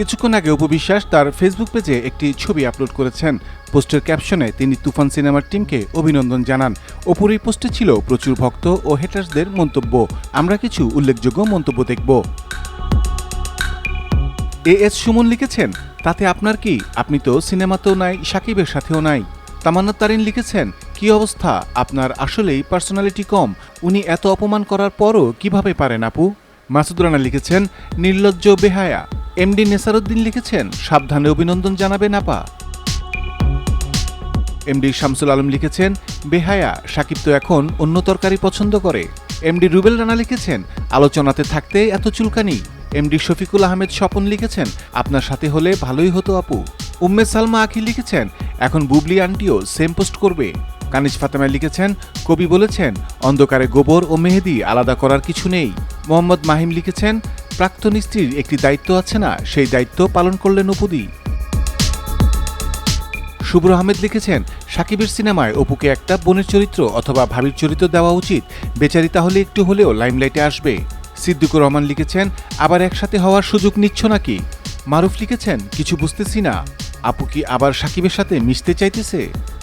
কিছুক্ষণ আগে উপবিশ্বাস তার ফেসবুক পেজে একটি ছবি আপলোড করেছেন। পোস্টের ক্যাপশনে তিনি তুফান সিনেমার টিমকে অভিনন্দন জানান। ওপর এই পোস্টে ছিল প্রচুর ভক্ত ও হেটার্সদের মন্তব্য। আমরা কিছু উল্লেখযোগ্য মন্তব্য দেখব। এ এস সুমন লিখেছেন, তাতে আপনার কি? আপনি তো সিনেমাতেও নাই, সাকিবের সাথেও নাই। তামান্না তারিন লিখেছেন, কি অবস্থা? আপনার আসলেই পার্সোনালিটি কম। উনি এত অপমান করার পরও কীভাবে পারেন আপু? মাসুদ রানা লিখেছেন, নির্লজ্জ বেহায়া। এমডি নেসারুদ্দিন লিখেছেন, সাবধানে অভিনন্দন জানাবেন আপা এমডি শামসুল আলম লিখেছেন, বেহায়া, সাকিব তো এখন অন্য তরকারি পছন্দ করে। এমডি রুবেল রানা লিখেছেন, আলোচনাতে থাকতে এত চুলকানি। এমডি শফিকুল আহমেদ স্বপন লিখেছেন, আপনার সাথে হলে ভালোই হতো আপু। উম্মে সালমা আখি লিখেছেন, এখন বুবলি আন্টিও সেম পোস্ট করবে। কানিজ ফাতেমা লিখেছেন, কবি বলেছেন, অন্ধকারে গোবর ও মেহেদি আলাদা করার কিছু নেই। মোহাম্মদ মাহিম লিখেছেন প্রাক্তন স্ত্রীর একটি দায়িত্ব আছে না? সেই দায়িত্ব পালন করলেন অপুদি। শুভ্র আহমেদ লিখেছেন, সাকিবের সিনেমায় অপুকে একটা বোনের চরিত্র অথবা ভাবির চরিত্র দেওয়া উচিত। বেচারি তাহলে একটু হলেও লাইমলাইটে আসবে। সিদ্দিকুর রহমান লিখেছেন, আবার একসাথে হওয়ার সুযোগ নিচ্ছ নাকি? মারুফ লিখেছেন, কিছু বুঝতেছি না। আপু কি আবার সাকিবের সাথে মিশতে চাইতেছে?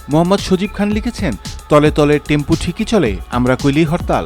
মোহাম্মদ সজীব খান লিখেছেন, তলে তলে টেম্পু ঠিকই চলে, আমরা কইলেই হরতাল।